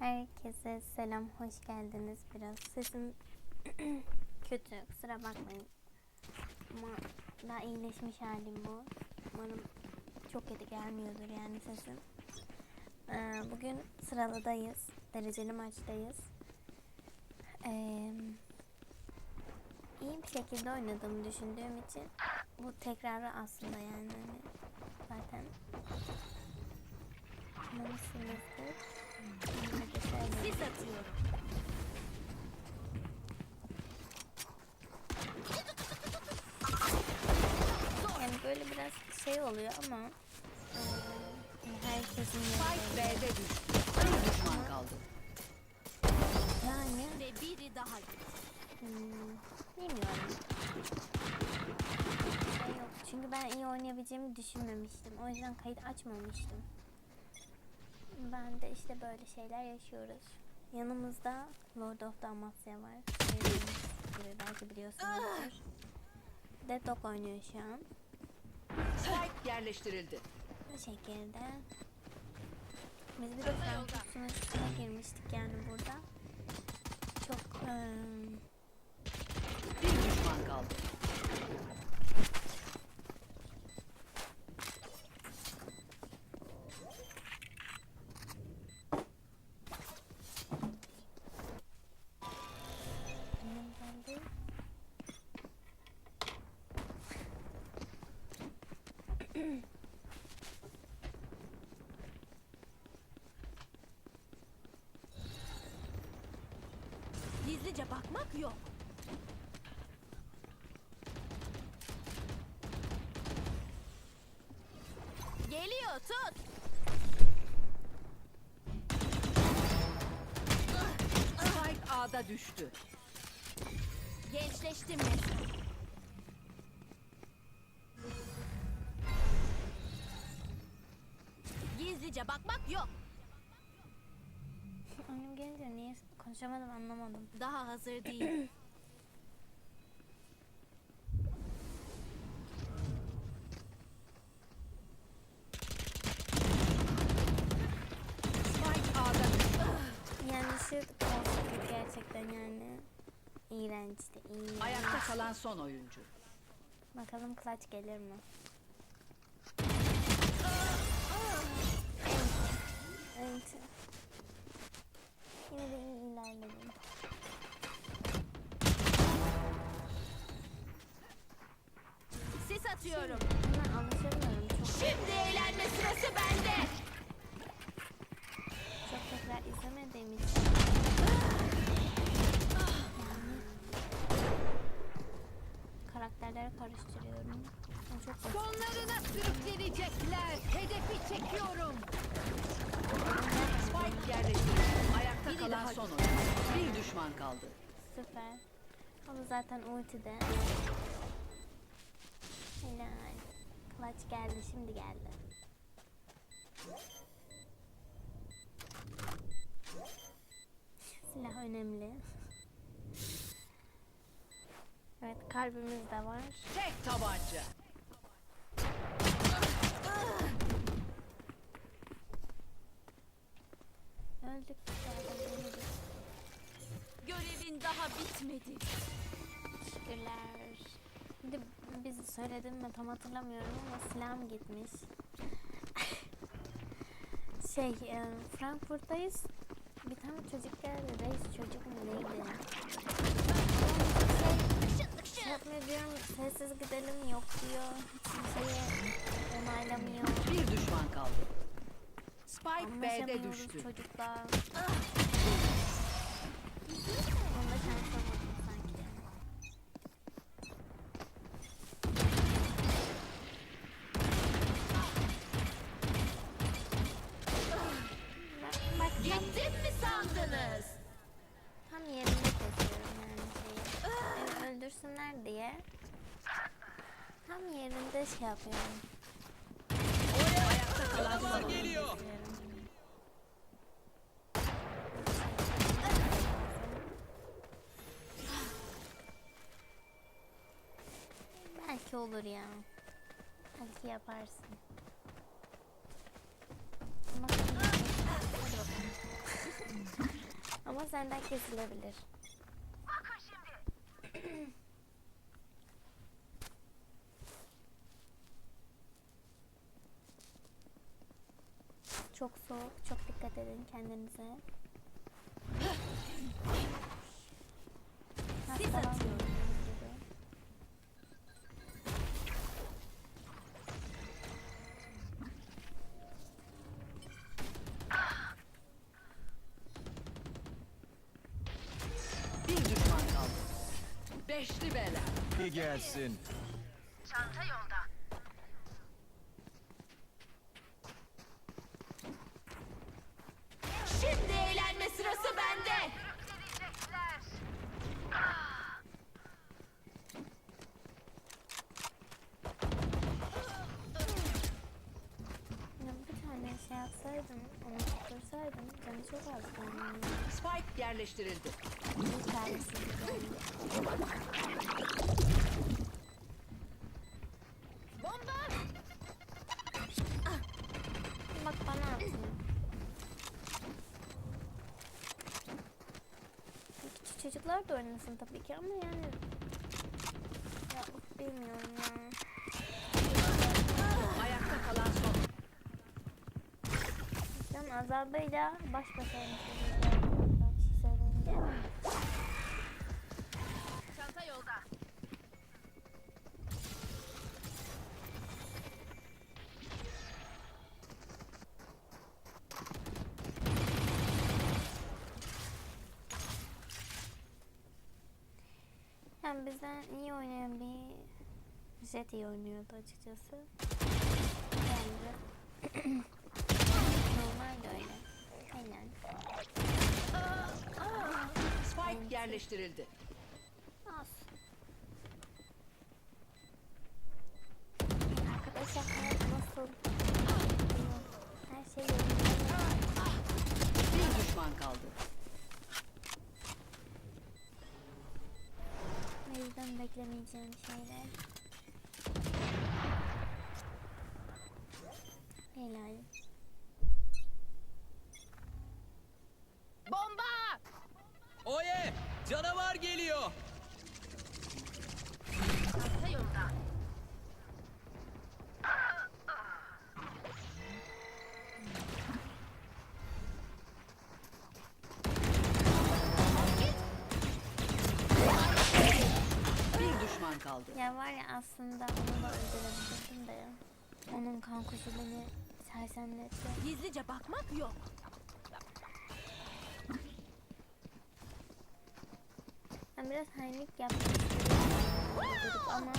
Herkese selam, hoş geldiniz. Biraz sesim kötü, kusura bakmayın. Ama daha iyileşmiş halim bu. Umarım çok kötü gelmiyordur yani sesim. Ee, bugün sıralıdayız, dereceli maçtayız. Ee, iyi bir şekilde oynadığımı düşündüğüm için bu tekrarı aslında yani hani zaten anlamışsınızdır. Atıyorum. Yani böyle biraz şey oluyor ama eee, herkesin Spike. B'de düştü. Bir düşman kaldı. Yani Ve biri daha hmm, bilmiyorum. Şey yok. Çünkü ben iyi oynayabileceğimi düşünmemiştim. O yüzden kayıt açmamıştım. Ben de işte böyle şeyler yaşıyoruz. Yanımızda Lord of Damasya var. Gibi belki biliyorsunuzdur. Deadlock oynuyor şu an. Spike yerleştirildi. Bu şekilde. Biz bir de Frankfurt sınıfına girmiştik yani burada. Çok eee, Bir düşman kaldı. Gizlice bakmak yok. Geliyor tut. Spike A'da düştü. Gençleştim resmen. Konuşamadım anlamadım. Daha hazır değil. Yani şu gerçekten yani iğrençti. iğrenç. Ayakta kalan son oyuncu. Bakalım clutch gelir mi? Evet. Yine de iyi ilerledim. Sis atıyorum. Çok. Şimdi eğlenme sırası bende. Çok tekrar izlemediğim için. Karakterleri karıştırıyorum. Yani çok basit. Sonlarına sürüklenecekler. Hedefi çekiyorum. Spike yerleştirildi. Ayakta kalan son oyuncu. Bir düşman kaldı. Süper. Ama zaten ultide. Helal. Clutch geldi şimdi geldi. Silah önemli. Evet kalbimiz de var. Tek tabanca. Öldük. Daha bitmedi. Teşekkürler. Bir de biz söyledim mi tam hatırlamıyorum ama silahım gitmiş. şey e, Frankfurt'tayız. Bir tane çocuk geldi. Reis çocuk mu neydi? Şey, yapmıyor diyorum. Sessiz gidelim yok diyor. Hiç kimseye onaylamıyor. Bir düşman kaldı. Spike B'de düştü. çocuklar. Onda öldürsünler diye. Tam yerinde şey yapıyorum. Ayakta kalan. Kesiyorum. Belki olur ya. Belki yaparsın. Ama- bakalım. senden kesilebilir. Çok soğuk, çok dikkat edin kendinize. Sis Hastalan- atıyorum. Bir düşman kaldı. Beşli bela. İyi gelsin. Yerleştirildi. Bomba. Bak bana. Küçük çocuklar da oynasın tabii ki ama yani ya bilmiyorum ya. Ayakta kalan son. Azabıyla baş başaymışım. Ben bir şey söyleyince. Çanta yolda. Yani bizden iyi oynayan bir Jet iyi oynuyordu açıkçası. Yani normal de öyle. Aynen. Spike yerleştirildi. Az. Arkadaşlar hayat nasıl? Her şey yolunda. Bir düşman kaldı. O yüzden beklemeyeceğim şeyler. Helal. Bomba. Oye! Canavar geliyor. Çanta yolda. Ya var ya aslında onu da öldürebilirdim de. Onun kan kuşu beni sersemletti. Gizlice bakmak yok. Ben biraz hainlik yapmak istedim. Ama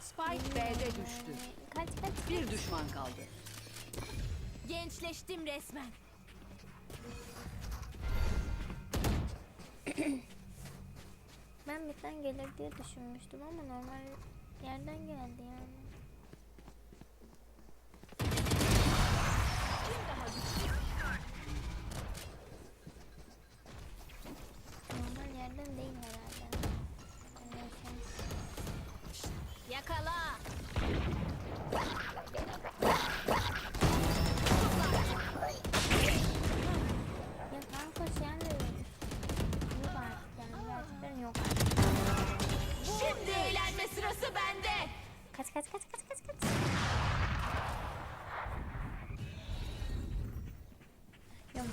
Spike B'de düştü. kaç kaç Bir düşman kaldı. Gençleştim resmen. Bitten gelir diye düşünmüştüm ama normal yerden geldi yani.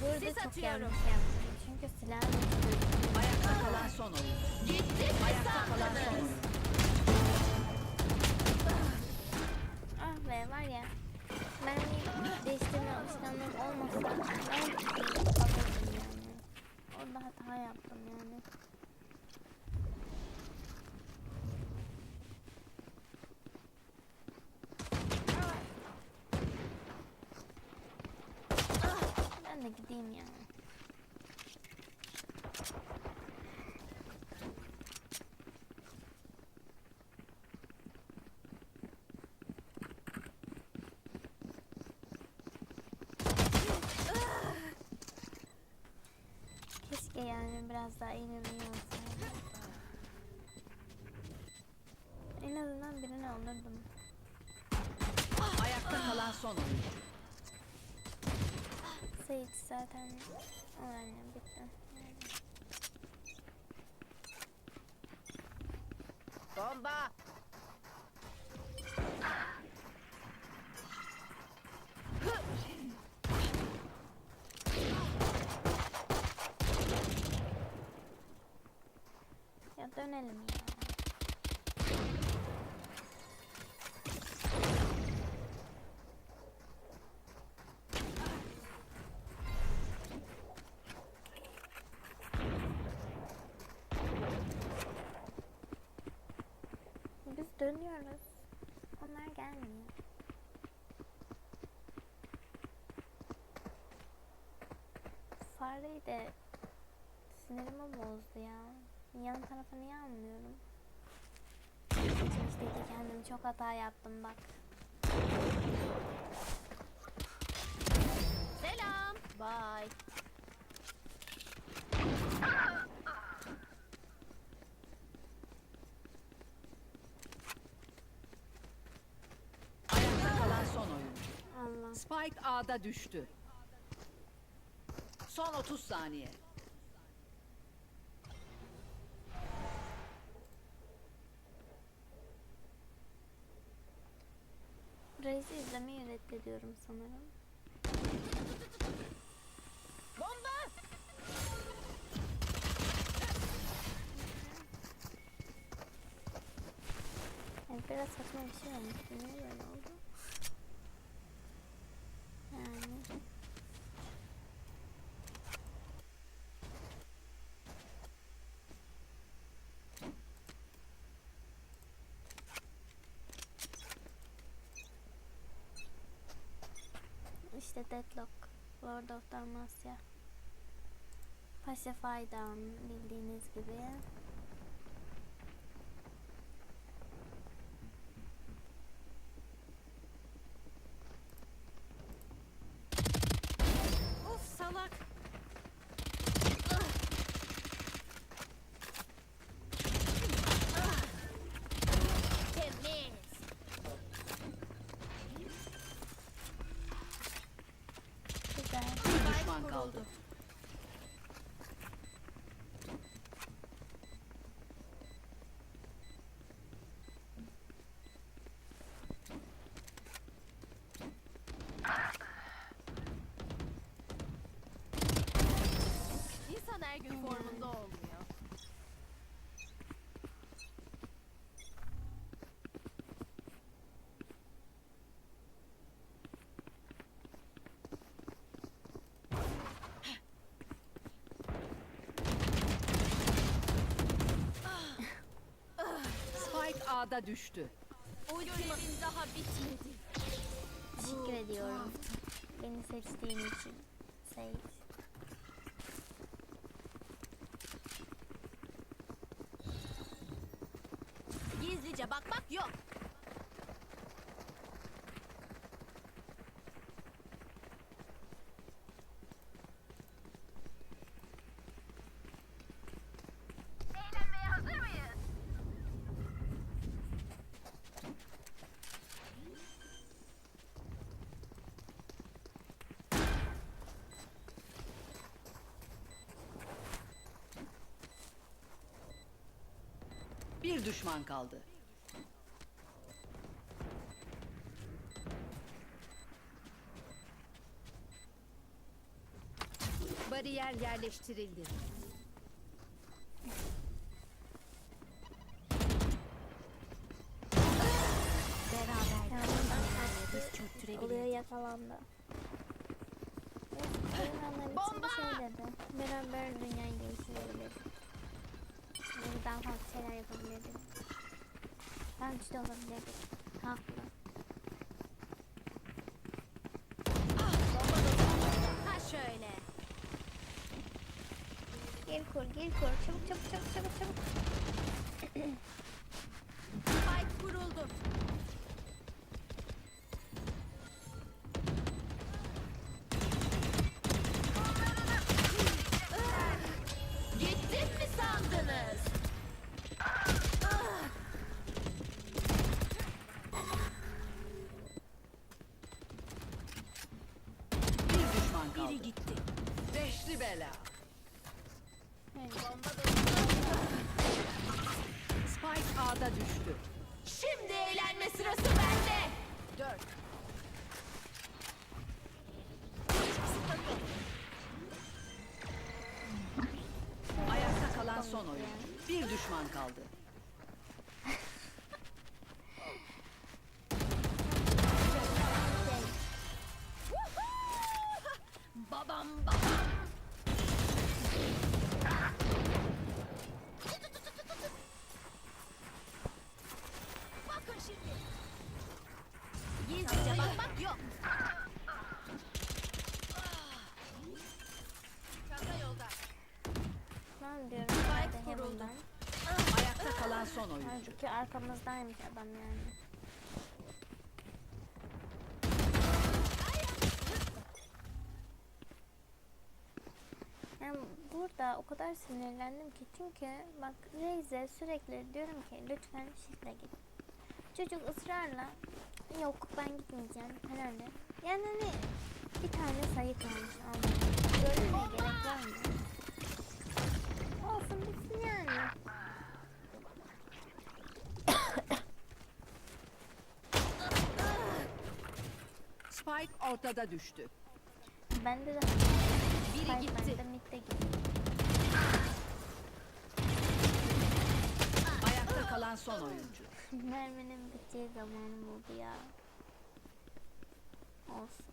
Burada Sis çok atıyorum. yanlış yaptım. Çünkü silah Ayakta kalan son oyun. Gitti mi Ayakta kalan son sandınız? oyun. Ah be var ya. Ben değiştirme alışkanlığım olmasa ben alırdım yani. Orada hata yaptım yani. Ben de gideyim yani. Keşke yani biraz daha inanıyor olsaydı. En azından birini alırdım. Ayakta kalan son oyun. Sage hiç zaten öğrendim bitti. Bomba. Ya dönelim ya. Biz dönüyoruz. Onlar gelmiyor. Fareyi de sinirimi bozdu ya. Yan tarafı niye almıyorum? İşte kendim çok hata yaptım bak. Selam. Bye. Ayakta kalan son oyuncu. Allah. Spike A'da düştü. Son 30 saniye. Reis'i izlemeyi reddediyorum sanırım. Bomba. Yani biraz saçma bir şey olmuş. Niye böyle oldu? Yani. İşte Deadlock, Lord of Dalmatia. Pacify Down bildiğiniz gibi. Of salak. Temiz. Güzel. Bir düşman kaldı. İnsan her gün formunda olmuyor. Spike A'da düştü. Görevin daha bitmedi. Teşekkür ediyorum. Beni seçtiğin için. Sage. Gizlice bakmak yok. Eğlenmeye hazır mıyız? Bir düşman kaldı. Bariyer yerleştirildi. Beraber biz çöktürebiliriz. Oluyor yakalandı. Daha güçlü olabilirdik. Haklı. Ha şöyle. Gir kur, gir kur. Çabuk çabuk çabuk çabuk çabuk. Spike kuruldu. Diyorum Spike kuruldu. Ayakta kalan son oyun. Halbuki arkamızdaymış adam yani. Yani burada o kadar sinirlendim ki çünkü bak Reis'e sürekli diyorum ki lütfen şifre git. Çocuk ısrarla yok ben gitmeyeceğim diyor. Yani hani bir tane sayı kalmış almaya. Görmeye gerek var mı? Bitsin yani. Spike ortada düştü. Bende de Biri Hayır, gitti. bende midde gitti. Ayakta kalan son oyuncu. Merminin biteceği zaman buldu ya. Olsun.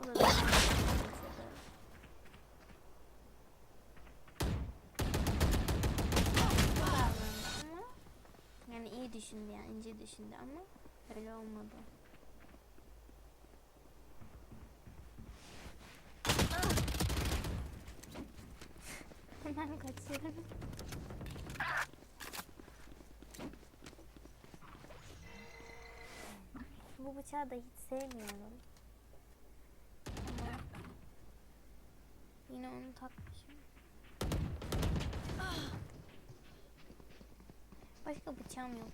O da da- Davrandı ama yani iyi düşündü yani ince düşündü ama öyle olmadı. Hemen kaçıyorum. Bu bıçağı da hiç sevmiyorum. Yine onu takmışım. Başka bıçağım yok.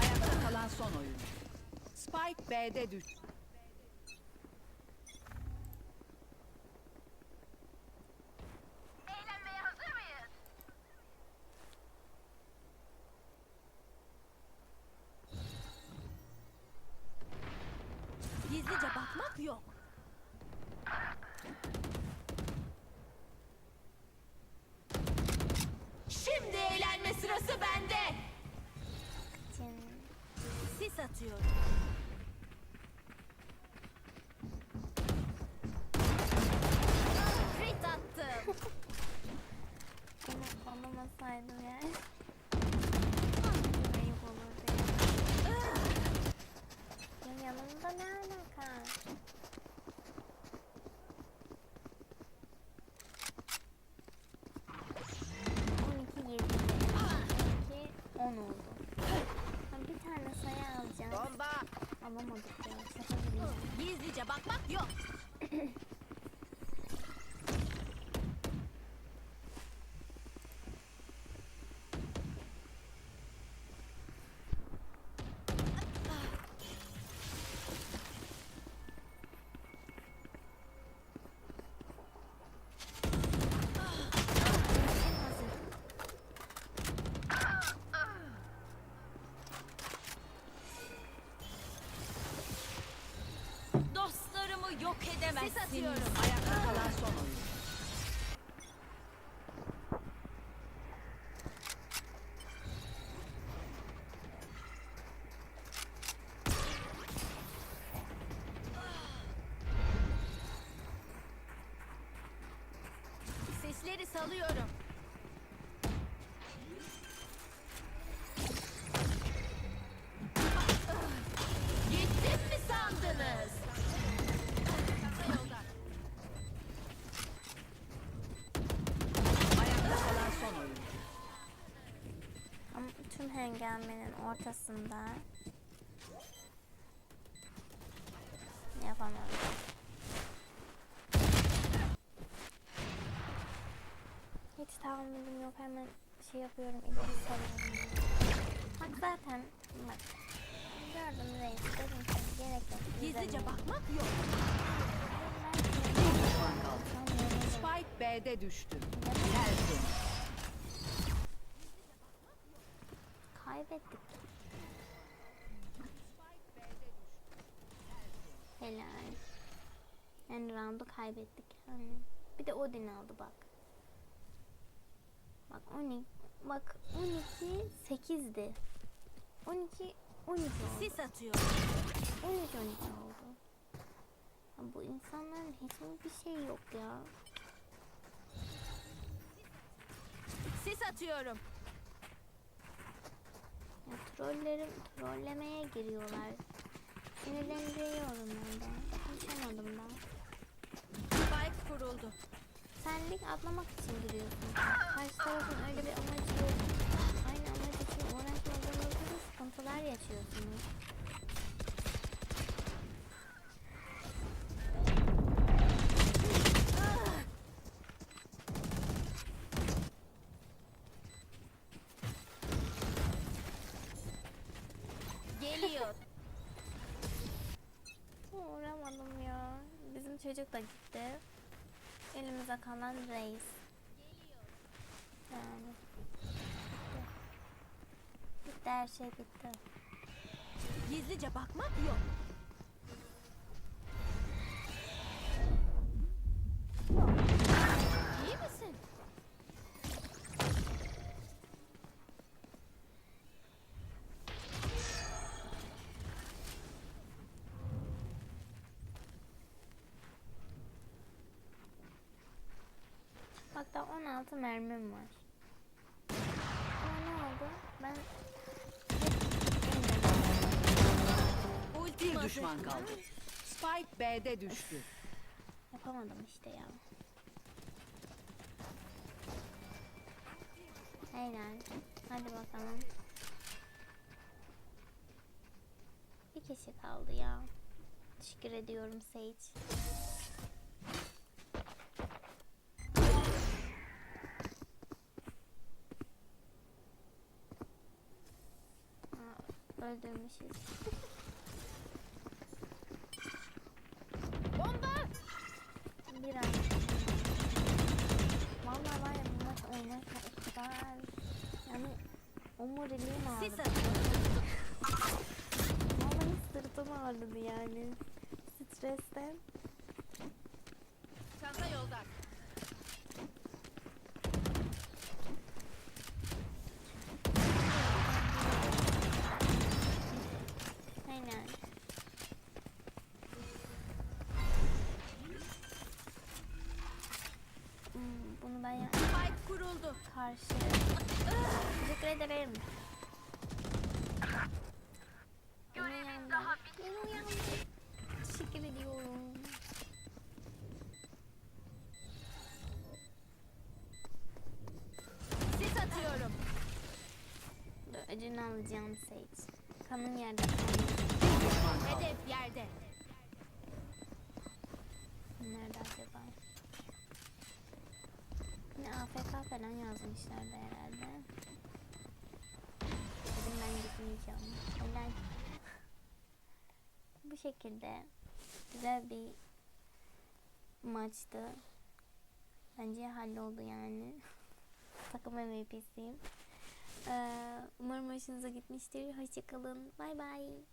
Ayakta kalan son oyuncu. Spike B'de düştü. Sis atıyorum. Crit attım. onu alamasaydım yani. Ayıp olurdu ya. Ya yanımda ne alaka? On iki yedi. İki on oldu. Ha, bir tane sayı alacağım. Bomba. Alamadık ya. Şaka gibi. ya. Gizlice bakmak yok. Dostlarımı yok edemezsin. Sis atıyorum. Ayakta kalan son Ama tüm hengamenin ortasında yapamadım. Hiç tahammülüm yok hemen şey yapıyorum. İlgi sarıyorum. Bak zaten bak. Gördüm reis. Dedim ki gerek yok. Gizlice bakmak yok. Spike B'de düştü. Tersin. Kaybettik. Helal. Yani roundu kaybettik. Hani bir de Odin aldı bak. Bak 12 bak 12 8'di. 12 12 oldu. Sis atıyor. 13 12 oldu. Ya bu insanların hiç mi bir şey yok ya? Sis atıyorum. Trollerim trollemeye giriyorlar. Sinirlendiriyorum ben de. Konuşamadım ben. Spike kuruldu. Sen lig atlamak için giriyorsun. Karşı tarafın öyle bir amacı yok. Aynı amaç için uğraşmadığınızda da sıkıntılar yaşıyorsunuz. Geliyor. Uğramadım ya. Bizim çocuk da gitti. Elimize kalan reis. Yani. Bitti. Bitti her şey bitti. Gizlice bakmak yok. 86 mermim var. Ama ne oldu? Ben bir düşman kaldı. Spike B'de düştü. Yapamadım işte ya. Helal. Hadi bakalım. Bir kişi kaldı ya. Teşekkür ediyorum Sage. Öldürmüşüz. Bomba! Bir an. Vallahi var ya bu maç oynarken o kadar yani omuriliğim ağrıdı. Vallahi sırtım ağrıdı yani. Stresten. Çanta yolda. Aynen. Hmm, bunu ben ya Spike kuruldu. karşı. Teşekkür ederim. Görelim daha Beni uyandı. Teşekkür ediyorum. Sis atıyorum. Dur, Alacağım Sage. Kanın yerde. Hedef yerde. Nerede acaba? Yine AFK falan yazmışlardı herhalde. Dedim ben gitmeyeceğim. Helal. Bu şekilde güzel bir maçtı. Bence halloldu yani. Takım MVP'siyim. Ee, umarım hoşunuza gitmiştir. Hoşçakalın. Bay bay.